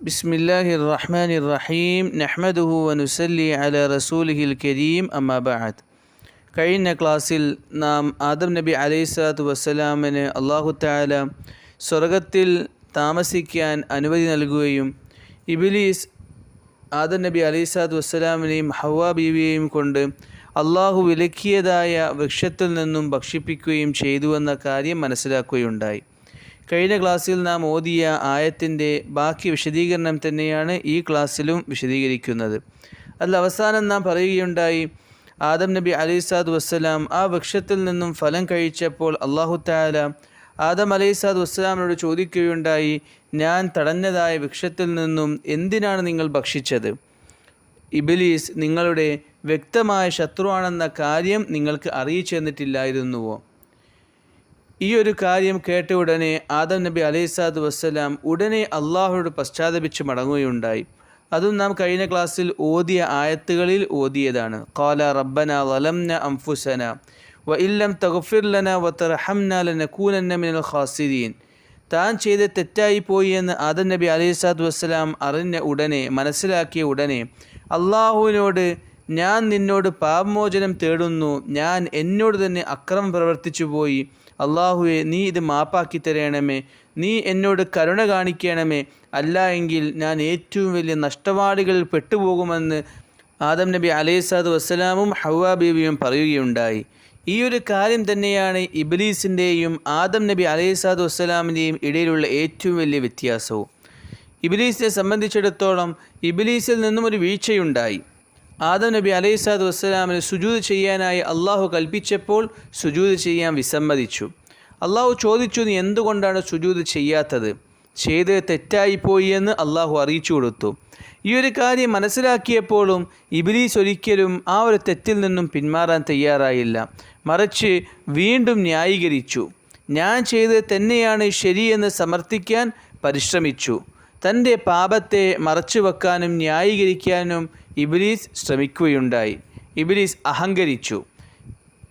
بسم الله الرحمن الرحيم نحمده ونسلي على رسوله الكريم أما بعد കഴിഞ്ഞ ക്ലാസ്സിൽ നാം ആദം നബി അലൈഹി സ്വലാത്തു വസ്സലാമിന് അള്ളാഹു താല സ്വർഗത്തിൽ താമസിക്കാൻ അനുമതി നൽകുകയും ഇബിലീസ് ആദം നബി അലൈഹി സ്വലാത്തു വസ്സലാമിനെയും ഹവ്വ ബീവിയെയും കൊണ്ട് അള്ളാഹു വിലക്കിയതായ വൃക്ഷത്തിൽ നിന്നും ഭക്ഷിപ്പിക്കുകയും ചെയ്തുവെന്ന കാര്യം മനസ്സിലാക്കുകയുണ്ടായി കഴിഞ്ഞ ക്ലാസ്സിൽ നാം ഓതിയ ആയത്തിന്റെ ബാക്കി വിശദീകരണം തന്നെയാണ് ഈ ക്ലാസ്സിലും വിശദീകരിക്കുന്നത്. അതിൽ അവസാനം നാം പറയുകയുണ്ടായി ആദം നബി അലൈസാദ് വസ്സലാം ആ വൃക്ഷത്തിൽ നിന്നും ഫലം കഴിച്ചപ്പോൾ അള്ളാഹു താല ആദം അലൈസാദ് വസ്സലാമിനോട് ചോദിക്കുകയുണ്ടായി ഞാൻ തടഞ്ഞതായ വൃക്ഷത്തിൽ നിന്നും എന്തിനാണ് നിങ്ങൾ ഭക്ഷിച്ചത്? ഇബിലീസ് നിങ്ങളുടെ വ്യക്തമായ ശത്രുവാണെന്ന കാര്യം നിങ്ങൾക്ക് അറിയിച്ചു തന്നിട്ടില്ലായിരുന്നുവോ ഈ ഒരു കാര്യം കേട്ട ഉടനെ ആദം നബി അലൈസാദ് വസ്സലാം ഉടനെ അള്ളാഹുവോട് പശ്ചാത്തപിച്ച് മടങ്ങുകയുണ്ടായി. അതും നാം കഴിഞ്ഞ ക്ലാസ്സിൽ ഓതിയ ആയത്തുകളിൽ ഓതിയതാണ്. ഖാല റബ്ബന വലംന അംഫുസന വ ഇല്ലം തഗ്ഫിർ ലന വ തർഹംന ലനകൂനന്ന മിനൽ ഖാസിരീൻ. താൻ ചെയ്ത് തെറ്റായിപ്പോയി എന്ന് ആദം നബി അലൈഹിസ്സാദ് വസ്സലാം അറിഞ്ഞ ഉടനെ മനസ്സിലാക്കിയ ഉടനെ അള്ളാഹുവിനോട് ഞാൻ നിന്നോട് പാപമോചനം തേടുന്നു. ഞാൻ എന്നോട് തന്നെ അക്രമം പ്രവർത്തിച്ചു പോയി അള്ളാഹുവെ നീ ഇത് മാപ്പാക്കി തരണമേ. നീ എന്നോട് കരുണ കാണിക്കണമേ. അല്ല എങ്കിൽ ഞാൻ ഏറ്റവും വലിയ നഷ്ടവാളികളിൽ പെട്ടുപോകുമെന്ന് ആദം നബി അലൈസാദ് വസ്സലാമും ഹവ്വ ബീവിയും പറയുകയുണ്ടായി. ഈ ഒരു കാര്യം തന്നെയാണ് ഇബിലീസിന്റെയും ആദം നബി അലൈസാദ് വസ്സലാമിന്റെയും ഇടയിലുള്ള ഏറ്റവും വലിയ വ്യത്യാസവും. ഇബിലീസിനെ സംബന്ധിച്ചിടത്തോളം ഇബിലീസിൽ നിന്നും ഒരു വീഴ്ചയുണ്ടായി. ആദം നബി അലൈഹി സ്വലാത്തു വസ്സലാമിന് സുജൂത് ചെയ്യാനായി അള്ളാഹു കൽപ്പിച്ചപ്പോൾ സുജൂത് ചെയ്യാൻ വിസമ്മതിച്ചു. അള്ളാഹു ചോദിച്ചു നീ എന്തുകൊണ്ടാണ് സുജൂത് ചെയ്യാത്തത്? ചെയ്ത് തെറ്റായിപ്പോയി എന്ന് അള്ളാഹു അറിയിച്ചു കൊടുത്തു. ഈ ഒരു കാര്യം മനസ്സിലാക്കിയപ്പോഴും ഇബിലീസ് ഒരിക്കലും ആ ഒരു തെറ്റിൽ നിന്നും പിന്മാറാൻ തയ്യാറായില്ല. മറിച്ച് വീണ്ടും ന്യായീകരിച്ചു. ഞാൻ ചെയ്ത് തന്നെയാണ് ശരിയെന്ന് സമർത്ഥിക്കാൻ പരിശ്രമിച്ചു. തന്റെ പാപത്തെ മറച്ചു വെക്കാനും ന്യായീകരിക്കാനും ഇബിലീസ് ശ്രമിക്കുകയുണ്ടായി. ഇബിലീസ് അഹങ്കരിച്ചു.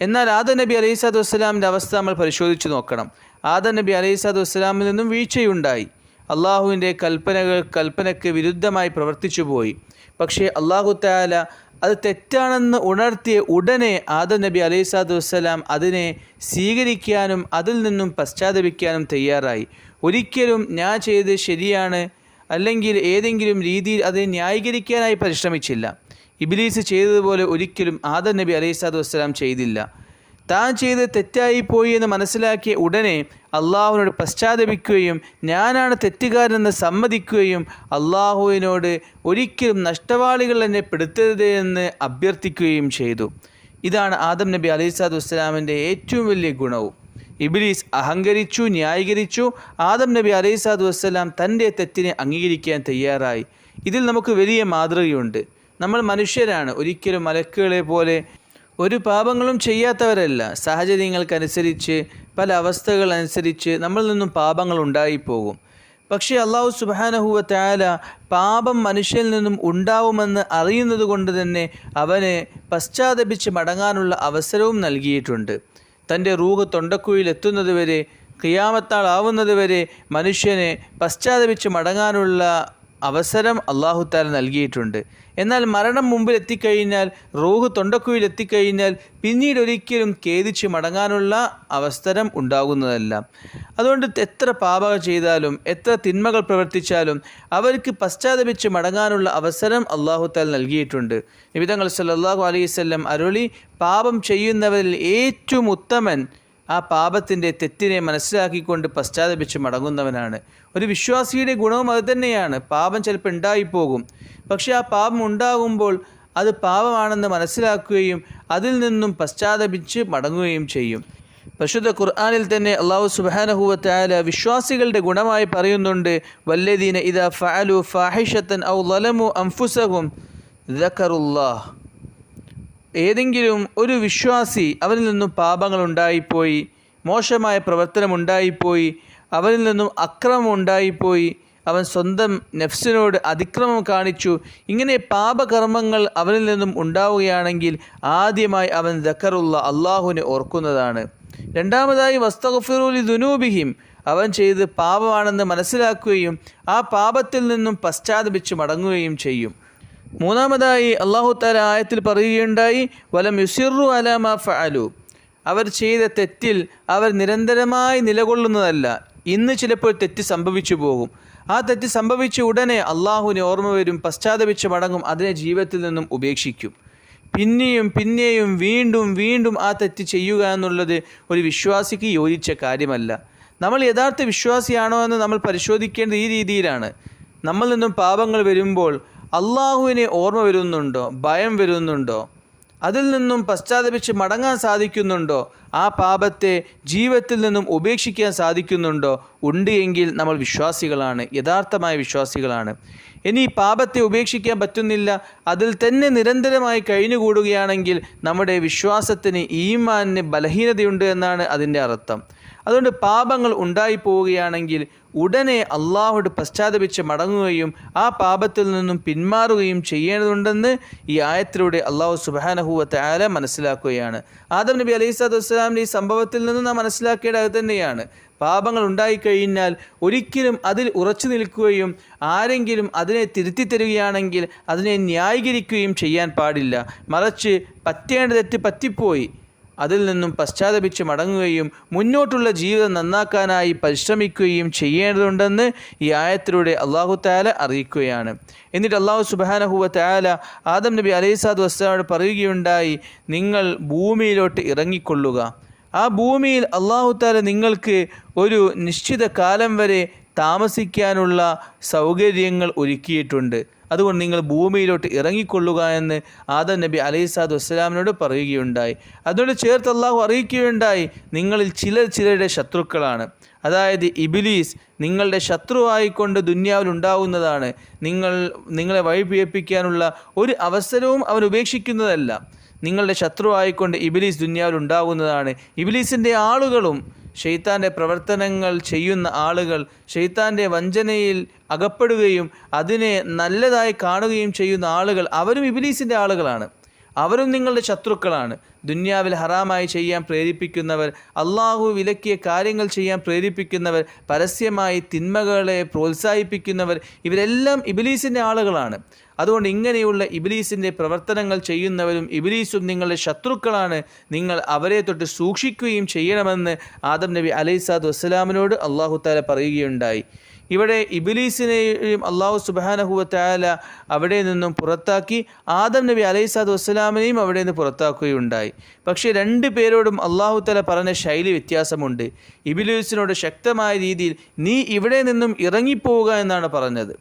എന്നാൽ ആദ നബി അലൈഹിസ്സാദ് വസ്സലാമിന്റെ അവസ്ഥ നമ്മൾ പരിശോധിച്ചു നോക്കണം. ആദ നബി അലൈഹിസ്സാദ് വസ്സലാമിൽ നിന്നും വീഴ്ചയുണ്ടായി. അള്ളാഹുവിന്റെ കൽപ്പനകൾ കൽപ്പനയ്ക്ക് വിരുദ്ധമായി പ്രവർത്തിച്ചു പോയി. പക്ഷേ അള്ളാഹു താല അത് തെറ്റാണെന്ന് ഉണർത്തിയ ഉടനെ ആദം നബി അലൈഹിസ്സാദ് വസ്സലാം അതിനെ സ്വീകരിക്കാനും അതിൽ നിന്നും പശ്ചാത്തപിക്കാനും തയ്യാറായി. ഒരിക്കലും ഞാൻ ചെയ്ത് ശരിയാണ് അല്ലെങ്കിൽ ഏതെങ്കിലും രീതിയിൽ അതിനെ ന്യായീകരിക്കാനായി പരിശ്രമിച്ചില്ല. ഇബിലീസ് ചെയ്തതുപോലെ ഒരിക്കലും ആദർ നബി അലൈഹിസ്സാദു വസ്സലാം ചെയ്തില്ല. താൻ ചെയ്ത് തെറ്റായിപ്പോയി എന്ന് മനസ്സിലാക്കിയ ഉടനെ അള്ളാഹുവിനോട് പശ്ചാത്തപിക്കുകയും ഞാനാണ് തെറ്റുകാരെന്ന് സമ്മതിക്കുകയും അള്ളാഹുവിനോട് ഒരിക്കലും നഷ്ടവാളികൾ എന്നെ പെടുത്തരുത് എന്ന് അഭ്യർത്ഥിക്കുകയും ചെയ്തു. ഇതാണ് ആദം നബി അലൈഹി വസ്സലാമിന്റെ ഏറ്റവും വലിയ ഗുണവും. ഇബിലീസ് അഹങ്കരിച്ചു ന്യായീകരിച്ചു. ആദം നബി അലൈഹിസ്സാദു വസ്സലാം തന്റെ തെറ്റിനെ അംഗീകരിക്കാൻ തയ്യാറായി. ഇതിൽ നമുക്ക് വലിയ മാതൃകയുണ്ട്. നമ്മൾ മനുഷ്യരാണ്. ഒരിക്കലും മലക്കുകളെ പോലെ ഒരു പാപങ്ങളും ചെയ്യാത്തവരല്ല. സാഹചര്യങ്ങൾക്കനുസരിച്ച് പല അവസ്ഥകൾ അനുസരിച്ച് നമ്മളിൽ നിന്നും പാപങ്ങൾ ഉണ്ടായിപ്പോകും. പക്ഷേ അള്ളാഹു സുബാനഹുവ താല പാപം മനുഷ്യനിൽ നിന്നും ഉണ്ടാവുമെന്ന് അറിയുന്നത് കൊണ്ട് തന്നെ അവനെ പശ്ചാത്തപിച്ച് മടങ്ങാനുള്ള അവസരവും നൽകിയിട്ടുണ്ട്. തന്റെ റൂഹ് തൊണ്ടക്കുഴിയിൽ എത്തുന്നതുവരെ ക്രിയാമത്താളാവുന്നതുവരെ മനുഷ്യനെ പശ്ചാത്തപിച്ച് മടങ്ങാനുള്ള അവസരം അള്ളാഹു താല നൽകിയിട്ടുണ്ട്. എന്നാൽ മരണം മുമ്പിൽ എത്തിക്കഴിഞ്ഞാൽ റൂഹ് തൊണ്ടക്കുയിൽ എത്തിക്കഴിഞ്ഞാൽ പിന്നീട് ഒരിക്കലും ഖേദിച്ച് മടങ്ങാനുള്ള അവസരം ഉണ്ടാകുന്നതല്ല. അതുകൊണ്ട് എത്ര പാപകൾ ചെയ്താലും എത്ര തിന്മകൾ പ്രവർത്തിച്ചാലും അവർക്ക് പശ്ചാത്തപിച്ച് മടങ്ങാനുള്ള അവസരം അള്ളാഹു താല നൽകിയിട്ടുണ്ട്. നിബിതങ്ങൾ സല്ലാഹു അലൈവല്ലം അരുളി പാപം ചെയ്യുന്നവരിൽ ഏറ്റവും ഉത്തമൻ ആ പാപത്തിന്റെ തെറ്റിനെ മനസ്സിലാക്കിക്കൊണ്ട് പശ്ചാത്തപിച്ച് മടങ്ങുന്നവനാണ്. ഒരു വിശ്വാസിയുടെ ഗുണവും അത് തന്നെയാണ്. പാപം ചിലപ്പോൾ ഉണ്ടായിപ്പോകും. പക്ഷേ ആ പാപം ഉണ്ടാകുമ്പോൾ അത് പാപമാണെന്ന് മനസ്സിലാക്കുകയും അതിൽ നിന്നും പശ്ചാത്തപിച്ച് മടങ്ങുകയും ചെയ്യും. പരിശുദ്ധ ഖുർആാനിൽ തന്നെ അള്ളാഹു സുബാനഹുവത്തായ വിശ്വാസികളുടെ ഗുണമായി പറയുന്നുണ്ട് വല്ലദീന ഇദ ഫഅലു ഫാഹിഷത്തൻ ഔ ലലമു അംഫുസഹും ദക്കറുല്ലാഹ്. ഏതെങ്കിലും ഒരു വിശ്വാസി അവരിൽ നിന്നും പാപങ്ങൾ ഉണ്ടായിപ്പോയി മോശമായ പ്രവർത്തനം ഉണ്ടായിപ്പോയി അവരിൽ നിന്നും അക്രമം ഉണ്ടായിപ്പോയി അവൻ സ്വന്തം നെഫ്സിനോട് അതിക്രമം കാണിച്ചു ഇങ്ങനെ പാപകർമ്മങ്ങൾ അവനിൽ നിന്നും ഉണ്ടാവുകയാണെങ്കിൽ ആദ്യമായി അവൻ ദക്കറുള്ള അള്ളാഹുവിനെ ഓർക്കുന്നതാണ്. രണ്ടാമതായി വസ്തഗഫിറുലി ദുനൂബിഹിം അവൻ ചെയ്ത് പാപമാണെന്ന് മനസ്സിലാക്കുകയും ആ പാപത്തിൽ നിന്നും പശ്ചാത്തപിച്ച് മടങ്ങുകയും ചെയ്യും. മൂന്നാമതായി അള്ളാഹു താല ആയത്തിൽ പറയുകയുണ്ടായി വലം യുസിറു അലാമ ഫഅലു. അവർ ചെയ്ത തെറ്റിൽ അവർ നിരന്തരമായി നിലകൊള്ളുന്നതല്ല. ഇന്ന് ചിലപ്പോൾ തെറ്റ് സംഭവിച്ചു പോകും. ആ തെറ്റ് സംഭവിച്ച ഉടനെ അള്ളാഹുവിന് ഓർമ്മ വരും പശ്ചാത്തപിച്ച് മടങ്ങും അതിനെ ജീവിതത്തിൽ നിന്നും ഉപേക്ഷിക്കും. പിന്നെയും പിന്നെയും വീണ്ടും വീണ്ടും ആ തെറ്റ് ചെയ്യുക എന്നുള്ളത് ഒരു വിശ്വാസിക്ക് യോജിച്ച കാര്യമല്ല. നമ്മൾ യഥാർത്ഥ വിശ്വാസിയാണോ എന്ന് നമ്മൾ പരിശോധിക്കേണ്ടത് ഈ രീതിയിലാണ്. നമ്മൾ നിന്നും പാപങ്ങൾ വരുമ്പോൾ അള്ളാഹുവിനെ ഓർമ്മ വരുന്നുണ്ടോ? ഭയം വരുന്നുണ്ടോ? അതിൽ നിന്നും പശ്ചാത്തപിച്ച് മടങ്ങാൻ സാധിക്കുന്നുണ്ടോ? ആ പാപത്തെ ജീവിതത്തിൽ നിന്നും ഉപേക്ഷിക്കാൻ സാധിക്കുന്നുണ്ടോ? ഉണ്ട് എങ്കിൽ നമ്മൾ വിശ്വാസികളാണ് യഥാർത്ഥമായ വിശ്വാസികളാണ്. ഇനി പാപത്തെ ഉപേക്ഷിക്കാൻ പറ്റുന്നില്ല അതിൽ തന്നെ നിരന്തരമായി കഴിഞ്ഞുകൂടുകയാണെങ്കിൽ നമ്മുടെ വിശ്വാസത്തിന് ഈമാനിന് ബലഹീനതയുണ്ട് എന്നാണ് അതിന്റെ അർത്ഥം. അതുകൊണ്ട് പാപങ്ങൾ ഉണ്ടായി പോവുകയാണെങ്കിൽ ഉടനെ അള്ളാഹുട് പശ്ചാത്തപിച്ച് മടങ്ങുകയും ആ പാപത്തിൽ നിന്നും പിന്മാറുകയും ചെയ്യേണ്ടതുണ്ടെന്ന് ഈ ആയത്തിലൂടെ അള്ളാഹു സുബാനഹുവത്തെ ആല മനസ്സിലാക്കുകയാണ്. ആദം നബി അലൈഹി സ്വലാത്തു വസ്സലാമിന്റെ ഈ സംഭവത്തിൽ നിന്ന് നാം മനസ്സിലാക്കേണ്ടത് അത് തന്നെയാണ്. പാപങ്ങൾ ഉണ്ടായിക്കഴിഞ്ഞാൽ ഒരിക്കലും അതിൽ ഉറച്ചു നിൽക്കുകയും ആരെങ്കിലും അതിനെ തിരുത്തി തരികയാണെങ്കിൽ അതിനെ ന്യായീകരിക്കുകയും ചെയ്യാൻ പാടില്ല. മറിച്ച് പറ്റേണ്ട തെറ്റ് പറ്റിപ്പോയി. അതിൽ നിന്നും പശ്ചാത്തപിച്ച് മടങ്ങുകയും മുന്നോട്ടുള്ള ജീവിതം നന്നാക്കാനായി പരിശ്രമിക്കുകയും ചെയ്യേണ്ടതുണ്ടെന്ന് ഈ ആയത്തിലൂടെ അള്ളാഹു താല അറിയിക്കുകയാണ്. എന്നിട്ട് അള്ളാഹു സുബാനഹുവ താല ആദം നബി അലൈസാദ് വസ്ലാമോട് പറയുകയുണ്ടായി നിങ്ങൾ ഭൂമിയിലോട്ട് ഇറങ്ങിക്കൊള്ളുക. ആ ഭൂമിയിൽ അള്ളാഹു താല നിങ്ങൾക്ക് ഒരു നിശ്ചിത കാലം വരെ താമസിക്കാനുള്ള സൗകര്യങ്ങൾ ഒരുക്കിയിട്ടുണ്ട്. അതുകൊണ്ട് നിങ്ങൾ ഭൂമിയിലോട്ട് ഇറങ്ങിക്കൊള്ളുക എന്ന് ആദം നബി അലൈസാദ് വസ്സലാമിനോട് പറയുകയുണ്ടായി. അതുകൊണ്ട് ചേർത്ത് അള്ളാഹു അറിയിക്കുകയുണ്ടായി നിങ്ങളിൽ ചിലർ ചിലരുടെ ശത്രുക്കളാണ്. അതായത് ഇബിലീസ് നിങ്ങളുടെ ശത്രുവായിക്കൊണ്ട് ദുന്യാവിൽ ഉണ്ടാവുന്നതാണ്. നിങ്ങൾ നിങ്ങളെ വഴിപിഴപ്പിക്കാനുള്ള ഒരു അവസരവും അവൻ ഉപേക്ഷിക്കുന്നതല്ല. നിങ്ങളുടെ ശത്രുവായിക്കൊണ്ട് ഇബിലീസ് ദുന്യാവിൽ ഉണ്ടാവുന്നതാണ്. ഇബിലീസിന്റെ ആളുകളും ഷെയ്ത്താന്റെ പ്രവർത്തനങ്ങൾ ചെയ്യുന്ന ആളുകൾ ഷെയ്ത്താന്റെ വഞ്ചനയിൽ അകപ്പെടുകയും അതിനെ നല്ലതായി കാണുകയും ചെയ്യുന്ന ആളുകൾ അവരും ഇബിലീസിന്റെ ആളുകളാണ്. അവരും നിങ്ങളുടെ ശത്രുക്കളാണ്. ദുന്യാവിൽ ഹറാമായി ചെയ്യാൻ പ്രേരിപ്പിക്കുന്നവർ അള്ളാഹു വിലക്കിയ കാര്യങ്ങൾ ചെയ്യാൻ പ്രേരിപ്പിക്കുന്നവർ പരസ്യമായി തിന്മകളെ പ്രോത്സാഹിപ്പിക്കുന്നവർ ഇവരെല്ലാം ഇബിലീസിന്റെ ആളുകളാണ്. അതുകൊണ്ട് ഇങ്ങനെയുള്ള ഇബിലീസിന്റെ പ്രവർത്തനങ്ങൾ ചെയ്യുന്നവരും ഇബിലീസും നിങ്ങളുടെ ശത്രുക്കളാണ്. നിങ്ങൾ അവരെ തൊട്ട് സൂക്ഷിക്കുകയും ചെയ്യണമെന്ന് ആദം നബി അലൈസാദ് വസ്സലാമിനോട് അള്ളാഹു താല പറയുകയുണ്ടായി. ഇവിടെ ഇബിലീസിനെയും അള്ളാഹു സുബാനഹുവത്തായാല അവിടെ നിന്നും പുറത്താക്കി. ആദം നബി അലൈസാദ് വസ്സലാമിനെയും അവിടെ നിന്ന് പുറത്താക്കുകയുണ്ടായി. പക്ഷേ രണ്ട് പേരോടും അള്ളാഹു തല പറഞ്ഞ ശൈലി വ്യത്യാസമുണ്ട്. ഇബിലീസിനോട് ശക്തമായ രീതിയിൽ നീ ഇവിടെ നിന്നും ഇറങ്ങിപ്പോവുക എന്നാണ് പറഞ്ഞത്.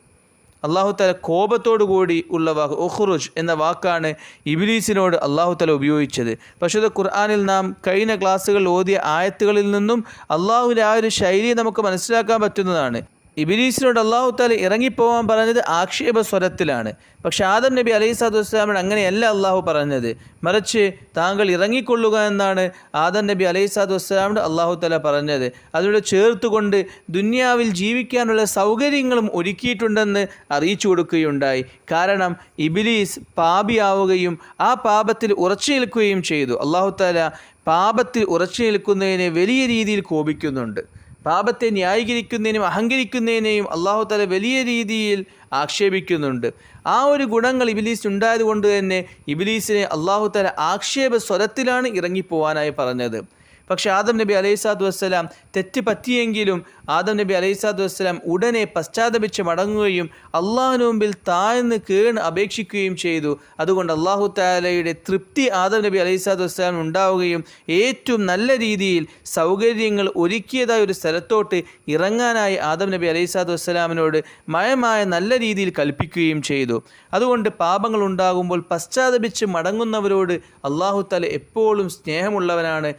അള്ളാഹു തല കോപത്തോടു കൂടി ഉള്ള വാക്ക് ഒഹ്റുജ് എന്ന വാക്കാണ് ഇബിലീസിനോട് അള്ളാഹു തല ഉപയോഗിച്ചത്. പക്ഷേ ഖുർആാനിൽ നാം കഴിഞ്ഞ ക്ലാസ്സുകളിൽ ഓതിയ ആയത്തുകളിൽ നിന്നും അള്ളാഹുവിന്റെ ആ ഒരു ശൈലി നമുക്ക് മനസ്സിലാക്കാൻ പറ്റുന്നതാണ്. ഇബിലീസിനോട് അള്ളാഹു താല ഇറങ്ങിപ്പോവാൻ പറഞ്ഞത് ആക്ഷേപ സ്വരത്തിലാണ് പക്ഷെ ആദം നബി അലൈഹി സ്വാദു വസ്സലാമിന് അങ്ങനെയല്ല അള്ളാഹു പറഞ്ഞത്. മറിച്ച് താങ്കൾ ഇറങ്ങിക്കൊള്ളുക എന്നാണ് ആദം നബി അലൈഹി സ്വാദു വസ്സലാമിന് അള്ളാഹു താല പറഞ്ഞത്. അതിലൂടെ ചേർത്തുകൊണ്ട് ദുന്യാവിൽ ജീവിക്കാനുള്ള സൗകര്യങ്ങളും ഒരുക്കിയിട്ടുണ്ടെന്ന് അറിയിച്ചു കൊടുക്കുകയുണ്ടായി. കാരണം ഇബിലീസ് പാപിയാവുകയും ആ പാപത്തിൽ ഉറച്ചു നിൽക്കുകയും ചെയ്തു. അള്ളാഹു താല പാപത്തിൽ ഉറച്ചു നിൽക്കുന്നതിനെ വലിയ രീതിയിൽ കോപിക്കുന്നുണ്ട്. പാപത്തെ ന്യായീകരിക്കുന്നതിനും അഹങ്കരിക്കുന്നതിനെയും അള്ളാഹു തല വലിയ രീതിയിൽ ആക്ഷേപിക്കുന്നുണ്ട്. ആ ഒരു ഗുണങ്ങൾ ഇബിലീസ് ഉണ്ടായത് കൊണ്ട് തന്നെ ഇബിലീസിനെ അള്ളാഹു തല ആക്ഷേപ സ്വരത്തിലാണ് ഇറങ്ങിപ്പോവാനായി പറഞ്ഞത്. പക്ഷേ ആദം നബി അലൈഹിസ്സാദു വസ്സലാം തെറ്റ് പറ്റിയെങ്കിലും ആദം നബി അലൈഹിസ്സാദു വസ്സലാം ഉടനെ പശ്ചാത്തപിച്ച് മടങ്ങുകയും അള്ളാഹുവിന് മുമ്പിൽ താഴ്ന്ന് കേൺ അപേക്ഷിക്കുകയും ചെയ്തു. അതുകൊണ്ട് അള്ളാഹു താലയുടെ തൃപ്തി ആദം നബി അലൈഹിസ്സാദു വസ്സലാം ഉണ്ടാവുകയും ഏറ്റവും നല്ല രീതിയിൽ സൗകര്യങ്ങൾ ഒരുക്കിയതായ ഒരു സ്ഥലത്തോട്ട് ഇറങ്ങാനായി ആദം നബി അലൈഹിസ്സാദു വസ്സലാമിനോട് മയമായ നല്ല രീതിയിൽ കൽപ്പിക്കുകയും ചെയ്തു. അതുകൊണ്ട് പാപങ്ങൾ ഉണ്ടാകുമ്പോൾ പശ്ചാത്തപിച്ച് മടങ്ങുന്നവരോട് അള്ളാഹു താല എപ്പോഴും സ്നേഹമുള്ളവനാണ്.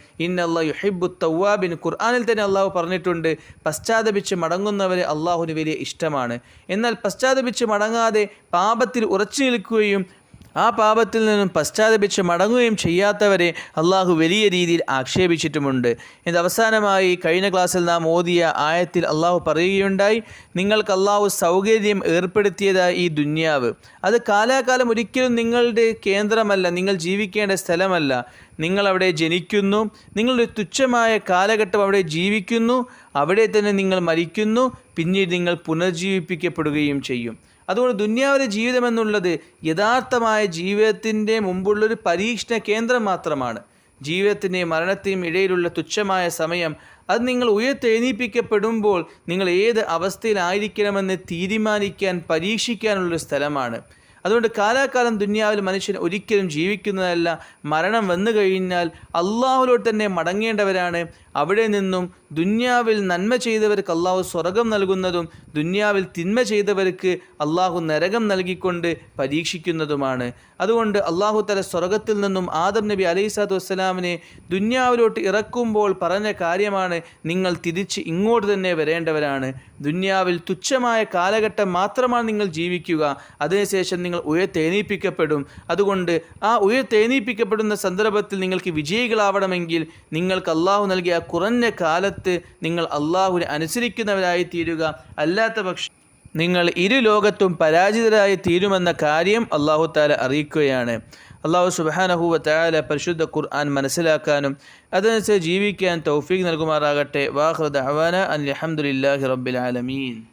ഇന്നല്ലാ യുഹിബു തവ്വാബിൻ ഖുർആാനിൽ തന്നെ അള്ളാഹു പറഞ്ഞിട്ടുണ്ട് പശ്ചാത്തപിച്ച് മടങ്ങുന്നവരെ അള്ളാഹുവിന് വലിയ ഇഷ്ടമാണ്. എന്നാൽ പശ്ചാത്തപിച്ച് മടങ്ങാതെ പാപത്തിൽ ഉറച്ചു നിൽക്കുകയും ആ പാപത്തിൽ നിന്നും പശ്ചാത്തപിച്ച് മടങ്ങുകയും ചെയ്യാത്തവരെ അള്ളാഹു വലിയ രീതിയിൽ ആക്ഷേപിച്ചിട്ടുമുണ്ട്. ഇത് അവസാനമായി കഴിഞ്ഞ ക്ലാസ്സിൽ നാം ഓതിയ ആയത്തിൽ അള്ളാഹു പറയുകയുണ്ടായി നിങ്ങൾക്ക് അള്ളാഹു സൗകര്യം ഏർപ്പെടുത്തിയതായി ഈ ദുന്യാവ്. അത് കാലാകാലം ഒരിക്കലും നിങ്ങളുടെ കേന്ദ്രമല്ല നിങ്ങൾ ജീവിക്കേണ്ട സ്ഥലമല്ല. നിങ്ങൾ അവിടെ ജനിക്കുന്നു നിങ്ങളുടെ തുച്ഛമായ കാലഘട്ടം അവിടെ ജീവിക്കുന്നു അവിടെ തന്നെ നിങ്ങൾ മരിക്കുന്നു പിന്നീട് നിങ്ങൾ പുനർജീവിപ്പിക്കപ്പെടുകയും ചെയ്യും. അതുകൊണ്ട് ദുന്യാവിലെ ജീവിതം എന്നുള്ളത് യഥാർത്ഥമായ ജീവിതത്തിന്റെ മുമ്പുള്ളൊരു പരീക്ഷണ കേന്ദ്രം മാത്രമാണ്. ജീവിതത്തിന്റെയും മരണത്തെയും ഇടയിലുള്ള തുച്ഛമായ സമയം അത് നിങ്ങൾ ഉയർത്തെഴുന്നേൽപ്പിക്കപ്പെടുമ്പോൾ നിങ്ങൾ ഏത് അവസ്ഥയിലായിരിക്കണമെന്ന് തീരുമാനിക്കാൻ പരീക്ഷിക്കാനുള്ളൊരു സ്ഥലമാണ്. അതുകൊണ്ട് കാലാകാലം ദുന്യാവിൽ മനുഷ്യൻ ഒരിക്കലും ജീവിക്കുന്നതല്ല. മരണം വന്നു കഴിഞ്ഞാൽ അള്ളാഹുലോട്ട് തന്നെ മടങ്ങേണ്ടവരാണ്. അവിടെ നിന്നും ദുന്യാവിൽ നന്മ ചെയ്തവർക്ക് അള്ളാഹു സ്വർഗം നൽകുന്നതും ദുന്യാവിൽ തിന്മ ചെയ്തവർക്ക് അള്ളാഹു നരകം നൽകിക്കൊണ്ട് പരീക്ഷിക്കുന്നതുമാണ്. അതുകൊണ്ട് അള്ളാഹു തല സ്വർഗത്തിൽ നിന്നും ആദം നബി അലൈസാത്തു വസ്സലാമിനെ ദുന്യാവിലോട്ട് ഇറക്കുമ്പോൾ പറഞ്ഞ കാര്യമാണ് നിങ്ങൾ തിരിച്ച് ഇങ്ങോട്ട് തന്നെ വരേണ്ടവരാണ്. ദുന്യാവിൽ തുച്ഛമായ കാലഘട്ടം മാത്രമാണ് നിങ്ങൾ ജീവിക്കുക. അതിനുശേഷം നിങ്ങൾ ഉയർത്തേനീപ്പിക്കപ്പെടും അതുകൊണ്ട് ആ ഉയർത്തേനീപ്പിക്കപ്പെടുന്ന സന്ദർഭത്തിൽ നിങ്ങൾക്ക് വിജയികളാവണമെങ്കിൽ നിങ്ങൾക്ക് അള്ളാഹു നൽകിയ കുറഞ്ഞ കാലത്ത് നിങ്ങൾ അള്ളാഹുവിനെ അനുസരിക്കുന്നവരായി തീരുക അല്ലാത്ത പക്ഷം നിങ്ങൾ ഇരു ലോകത്തും പരാജിതരായി തീരുമെന്ന കാര്യം അള്ളാഹു താല അറിയിക്കുകയാണ്. അള്ളാഹു സുബാനഹുവ താല പരിശുദ്ധ ഖുർആൻ മനസ്സിലാക്കാനും അതനുസരിച്ച് ജീവിക്കാൻ തൗഫീഖ് നൽകുമാറാകട്ടെ. വാഹൃദ് അവാന അലഹമുല്ലാഹി റബ്ബിൽ ആലമീൻ.